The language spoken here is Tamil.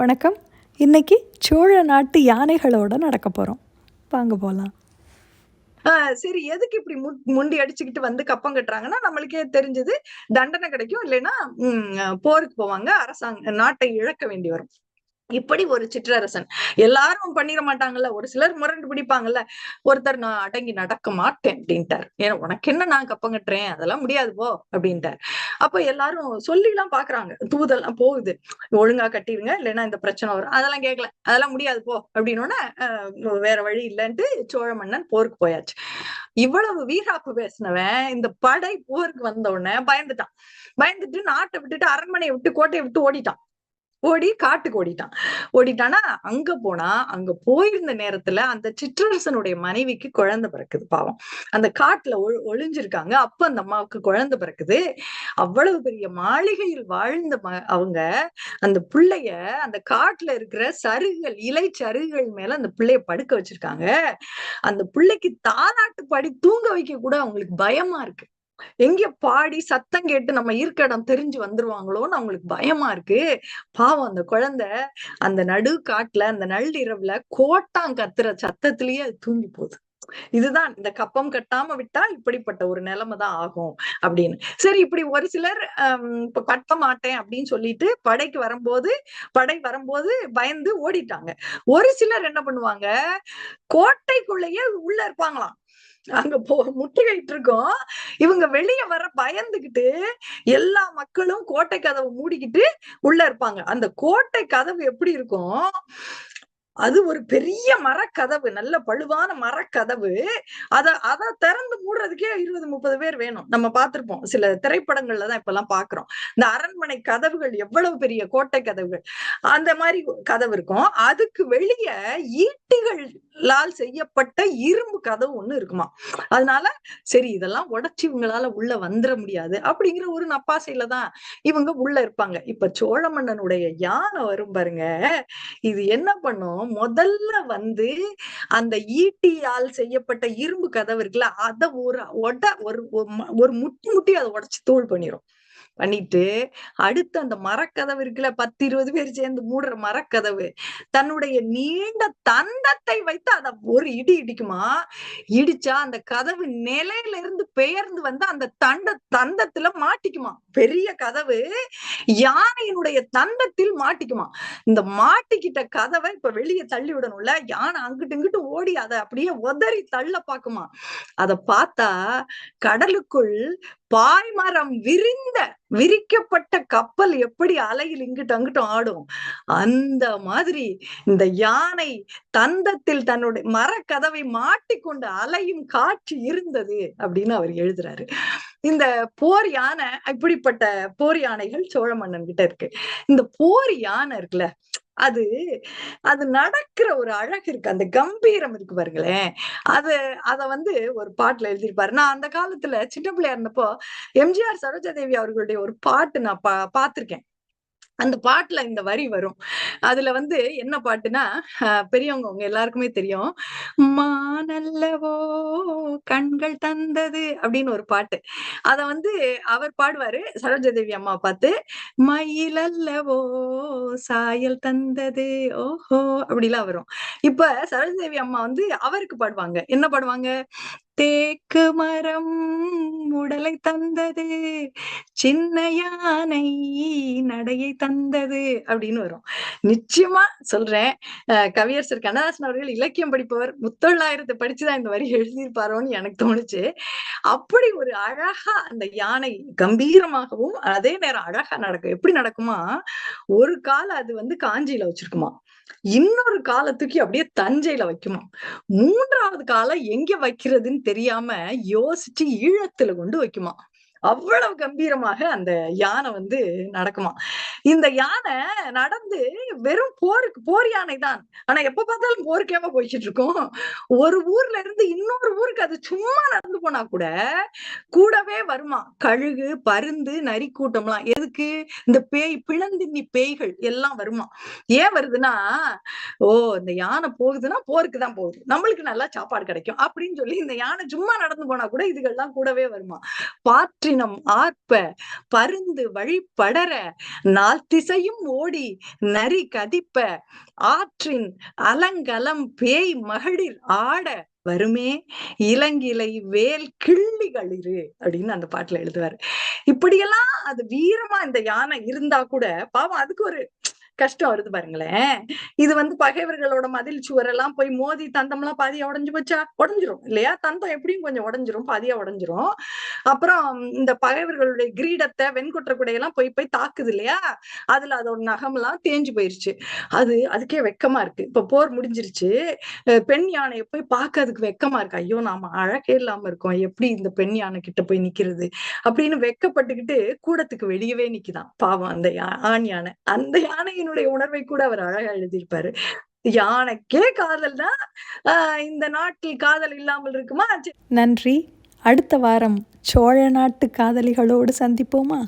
வணக்கம். இன்னைக்கு சோழ நாட்டு யானைகளோட நடக்க போகிறோம் வாங்க போகலாம் ஆஹ் சரி எதுக்கு இப்படி மு- முண்டி அடிச்சுக்கிட்டு வந்து கப்பம் கட்டுறாங்கன்னா நம்மளுக்கே தெரிஞ்சது தண்டனை கிடைக்கும். இல்லைன்னா உம் போருக்கு போவாங்க. அரசாங்க நாட்டை இழக்க வேண்டி வரும். இப்படி ஒரு சிற்றரசன். எல்லாரும் பண்ணிட மாட்டாங்கல்ல. ஒரு சிலர் முரண்டு பிடிப்பாங்கல்ல. ஒருத்தர் நான் அடங்கி நடக்க மாட்டேன் அப்படின்ட்டார். ஏன்னா உனக்கு என்ன நான் கப்பங்கட்டுறேன் அதெல்லாம் முடியாது போ அப்படின்ட்டார். அப்ப எல்லாரும் சொல்லி எல்லாம் பாக்குறாங்க. தூதெல்லாம் போகுது. ஒழுங்கா கட்டிடுங்க இல்லைன்னா இந்த பிரச்சனை வரும். அதெல்லாம் கேட்கல அதெல்லாம் முடியாது போ அப்படின்னு வேற வழி இல்லைன்ட்டு சோழ மன்னன் போருக்கு போயாச்சு. இவ்வளவு வீராப்பு பேசினவன் இந்த படை போருக்கு வந்த உடனே பயந்துட்டான். பயந்துட்டு நாட்டை விட்டுட்டு அரண்மனையை விட்டு கோட்டையை விட்டு ஓடிட்டான். ஓடி காட்டுக்கு ஓடிட்டான். ஓடிட்டானா அங்க போனா அங்க போயிருந்த நேரத்துல அந்த சிற்றரசனுடைய மனைவிக்கு குழந்தை பிறக்குது பாவம். அந்த காட்டுல ஒ- ஒளிஞ்சிருக்காங்க. அப்ப அந்த அம்மாவுக்கு குழந்தை பிறக்குது. அவ்வளவு பெரிய மாளிகையில் வாழ்ந்த ம- அவங்க அந்த பிள்ளைய அந்த காட்டுல இருக்கிற சருகுகள் இலை சருகுகள் மேல அந்த பிள்ளைய படுக்க வச்சிருக்காங்க. அந்த பிள்ளைக்கு தாலாட்டு பாடி தூங்க வைக்க கூட அவங்களுக்கு பயமா இருக்கு. எங்க பாடி சத்தம் கேட்டு நம்ம இருக்க இடம் தெரிஞ்சு வந்துருவாங்களோன்னு அவங்களுக்கு பயமா இருக்கு. பாவம் அந்த குழந்தை அந்த நடு காட்டுல அந்த நள்ளிரவுல கோட்டாங் கத்துற சத்தத்திலேயே அது தூங்கி போகுது. இதுதான் இந்த கப்பம் கட்டாம விட்டா இப்படிப்பட்ட ஒரு நிலைமை தான் ஆகும் அப்படின்னு. சரி இப்படி ஒரு சிலர் இப்ப கட்ட மாட்டேன் அப்படின்னு சொல்லிட்டு படைக்கு வரும்போது படை வரும்போது பயந்து ஓடிட்டாங்க. ஒரு சிலர் என்ன பண்ணுவாங்க கோட்டைக்குள்ளேயே உள்ள இருப்பாங்களாம். அங்க போ முற்றுகையிட்டு இருக்கோம் இவங்க வெளிய வர பயந்துகிட்டு எல்லா மக்களும் கோட்டை கதவை மூடிக்கிட்டு உள்ள இருப்பாங்க. அந்த கோட்டை கதவு எப்படி இருக்கும்? அது ஒரு பெரிய மரக்கதவு நல்ல பழுவான மரக்கதவு. அத அத திறந்து மூடுறதுக்கே இருபது முப்பது பேர் வேணும். நம்ம பார்த்திருப்போம். சில திரைப்படங்கள்ல தான் இப்பெல்லாம் பாக்குறோம் இந்த அரண்மனை கதவுகள் எவ்வளவு பெரிய கோட்டை கதவுகள். அந்த மாதிரி கதவு இருக்கும். அதுக்கு வெளிய லால் செய்யப்பட்ட இரும்பு கதவு ஒண்ணு இருக்குமா? அதனால சரி இதெல்லாம் உடைச்சு இவங்களால உள்ள வந்துட முடியாது அப்படிங்கிற ஒரு நப்பாசையில தான் இவங்க உள்ள இருப்பாங்க. இப்ப சோழ மன்னனுடைய யானை வரும் பாருங்க. இது என்ன பண்ணும்? முதல்ல வந்து அந்த ஈட்டியால் செய்யப்பட்ட இரும்பு கதவு இருக்குல்ல அத ஒரு ஒட ஒரு ஒரு முட்டி முட்டி அதை உடைச்சு தூள் பண்ணிரும். பண்ணிட்டு அடுத்து அந்த மரக்கதவு இருக்குல்ல பத்து இருபது பேர் சேர்ந்து மூடுற மரக்கதவு தன்னுடைய நீண்ட தந்தத்தை வைத்து அத ஒரு இடி இடிக்குமா? இடிச்சா அந்த கதவு நிலையில இருந்து பெயர்ந்து வந்து அந்த தண்ட தந்தத்துல மாட்டிக்குமா? பெரிய கதவு யானையினுடைய தந்தத்தில் மாட்டிக்குமா? இந்த மாட்டிக்கிட்ட கதவை இப்ப வெளியே தள்ளி விடணும்ல யானை அங்கிட்டு இங்கிட்டு ஓடி அதை அப்படியே உதறி தள்ள பாக்குமா? அத பார்த்தா கடலுக்குள் பாய்மரம் விரிந்த விரிக்கப்பட்ட கப்பல் எப்படி அலையில் இங்கிட்டு அங்கிட்டும் ஆடும்? அந்த மாதிரி இந்த யானை தந்தத்தில் தன்னுடைய மரக்கதவை மாட்டிக்கொண்டு அலையும் காட்சி இருந்தது அப்படின்னு அவர் எழுதுறாரு. இந்த போர் யானை இப்படிப்பட்ட போர் யானைகள் சோழ மன்னன் கிட்ட இருக்கு. இந்த போர் யானை இருக்குல்ல அது அது நடக்கிற ஒரு அழகு இருக்கு. அந்த கம்பீரம் இருக்கு பாருங்களேன். அது அத வந்து ஒரு பாட்டுல எழுதியிருப்பாரு. நான் அந்த காலத்துல சின்ன பிள்ளையா இருந்தப்போ எம்ஜிஆர் சரோஜா தேவி அவர்களுடைய ஒரு பாட்டு நான் பா பார்த்திருக்கேன். அந்த பாட்டுல இந்த வரி வரும். அதுல வந்து என்ன பாட்டுன்னா அஹ் பெரியவங்க உங்க எல்லாருக்குமே தெரியும். மானல்லவோ கண்கள் தந்தது அப்படின்னு ஒரு பாட்டு. அத வந்து அவர் பாடுவாரு சரோஜதேவி அம்மா பார்த்து. மயிலல்லவோ சாயல் தந்தது ஓஹோ அப்படிலாம் வரும். இப்ப சரோஜதேவி அம்மா வந்து அவருக்கு பாடுவாங்க. என்ன பாடுவாங்க? தேக்கு மரம் உடலை தந்தது சின்ன யானை நடையை தந்தது அப்படின்னு வரும். நிச்சயமா சொல்றேன். கவியரசர் கண்ணதாசன் அவர்கள் இலக்கியம் படிப்பவர் முத்தொள்ளாயிரத்தை படிச்சுதான் இந்த வரி எழுதியிருப்பாரோன்னு எனக்கு தோணுச்சு. அப்படி ஒரு அழகா அந்த யானை கம்பீரமாகவும் அதே நேரம் அழகா நடக்கும். எப்படி நடக்குமா? ஒரு கால் அது வந்து காஞ்சியில வச்சிருக்குமா? இன்னொரு காலத்துக்கு அப்படியே தஞ்சையில வைக்குமா மூன்றாவது காலம் எங்க வைக்கிறதுன்னு தெரியாம யோசிச்சு ஈழத்துல கொண்டு வைக்குமா அவ்வளவு கம்பீரமாக அந்த யானை வந்து நடக்குமா இந்த யானை நடந்து வெறும் போருக்கு போர் யானை தான். ஆனா எப்ப பார்த்தாலும் போருக்கேம போய்கிட்டு இருக்கும். ஒரு ஊர்ல இருந்து இன்னொரு ஊருக்கு அது சும்மா நடந்து போனா கூட கூடவே வருமா கழுகு பருந்து நரி கூட்டம்லாம் எதுக்கு? இந்த பேய் பிளந்தின்னி பேய்கள் எல்லாம் வருமா ஏன் வருதுன்னா ஓ இந்த யானை போகுதுன்னா போருக்கு தான் போகுது. நம்மளுக்கு நல்லா சாப்பாடு கிடைக்கும் அப்படின்னு சொல்லி இந்த யானை சும்மா நடந்து போனா கூட இதுகள்லாம் கூடவே வருமா பாற்றி ஆற்றினம் ஆர்ப்ப பருந்து வழிபடர நால் திசையும் ஓடி நரி கதிப்ப ஆற்றின் அலங்கலம் பேய் மகளிர் ஆட வருமே இளங்கிலை வேல் கிள்ளிகளிரு அப்படின்னு அந்த பாட்டுல எழுதுவாரு. இப்படியெல்லாம் அது வீரமா இந்த யானை இருந்தா கூட பாவம் அதுக்கு ஒரு கஷ்டம் வருது பாருங்களேன். இது வந்து பகைவர்களோட மதில் சுவரெல்லாம் போய் மோதி தந்தம்லாம் பாதியா உடஞ்சு போச்சா? உடஞ்சிரும் இல்லையா? தந்தம் எப்படியும் கொஞ்சம் உடஞ்சிரும் பாதியா உடஞ்சிரும். அப்புறம் இந்த பகைவர்களுடைய கிரீடத்தை வெண்கொற்ற குடையெல்லாம் போய் போய் தாக்குது இல்லையா? அதுல அதோட நகம்லாம் தேஞ்சு போயிருச்சு. அது அதுக்கே வெக்கமா இருக்கு. இப்ப போர் முடிஞ்சிருச்சு. பெண் யானையை போய் பார்க்க அதுக்கு வெக்கமா இருக்கு. ஐயோ நாம அழகே இல்லாம இருக்கோம். எப்படி இந்த பெண் யானை கிட்ட போய் நிக்கிறது? அப்படின்னு வெக்கப்பட்டுக்கிட்டு கூடத்துக்கு வெளியவே நிக்குதான். பாவம் அந்த ஆண் யானை. அந்த யானையினுடைய உணர்வை கூட அவர் அழகா எழுதியிருப்பாரு. யானைக்கே காதல்னா ஆஹ் இந்த நாட்டில் காதல் இல்லாமல் இருக்குமா? நன்றி. அடுத்த வாரம் சோழ நாட்டு காதலிகளோடு சந்திப்போமா?